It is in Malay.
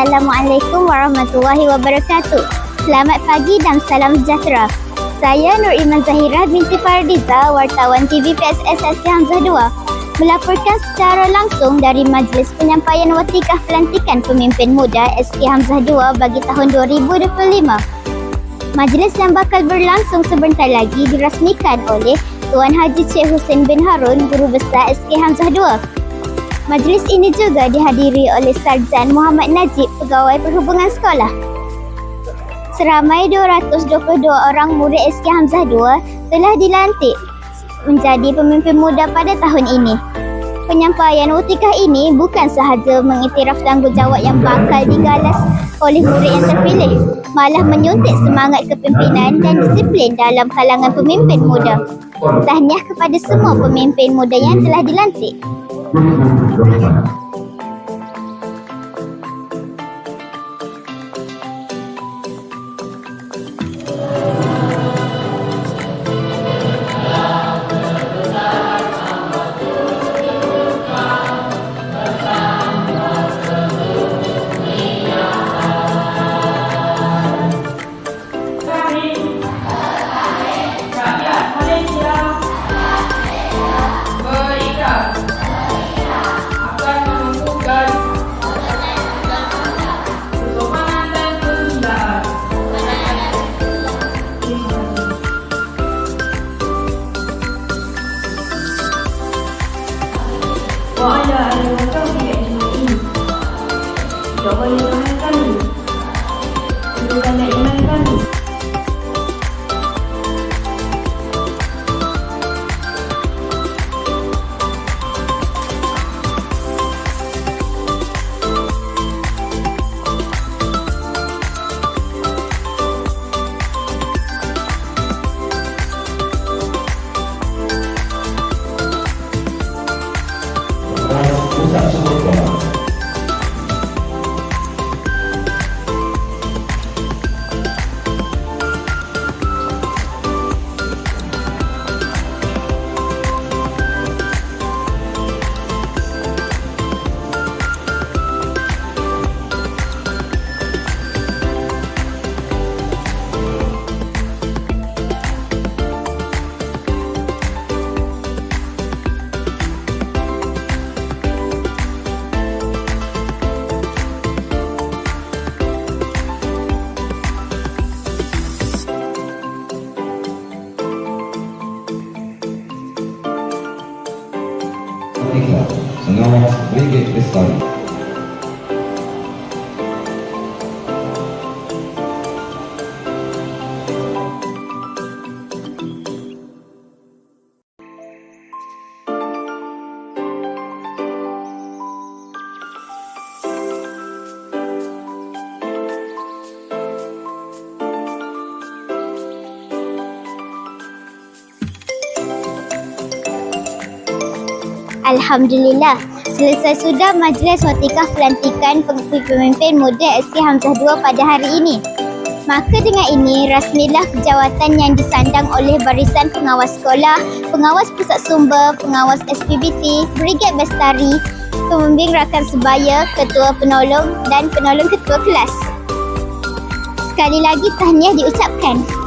Assalamualaikum warahmatullahi wabarakatuh. Selamat pagi dan salam sejahtera. Saya Nur Iman Zahira binti Fardiza, wartawan TV PSS Hamzah 2, melaporkan secara langsung dari Majlis Penyampaian Watikah Pelantikan Pemimpin Muda SK Hamzah 2 bagi tahun 2025. Majlis yang bakal berlangsung sebentar lagi dirasmikan oleh Tuan Haji Cik Hussein bin Harun, Guru Besar SK Hamzah 2. Majlis ini juga dihadiri oleh Sarjan Muhammad Najib, Pegawai Perhubungan Sekolah. Seramai 222 orang murid SK Hamzah 2 telah dilantik menjadi pemimpin muda pada tahun ini. Penyampaian utikah ini bukan sahaja mengiktiraf tanggungjawab yang bakal digalas oleh murid yang terpilih, malah menyuntik semangat kepimpinan dan disiplin dalam kalangan pemimpin muda. Tahniah kepada semua pemimpin muda yang telah dilantik. 春风不相识。وعلى آله وصحبه أجمعين. Jawabannya Tuhan kami. Tunjukkanlah iman kami. Sengawas Brigade Bestari. Alhamdulillah, selesai sudah Majlis Watikah Pelantikan Pemimpin Muda SK Hamzah 2 pada hari ini. Maka dengan ini, rasmilah jawatan yang disandang oleh Barisan Pengawas Sekolah, Pengawas Pusat Sumber, Pengawas SPBT, Brigade Bestari, Pembimbing Rakan Sebaya, Ketua Penolong dan Penolong Ketua Kelas. Sekali lagi tahniah diucapkan.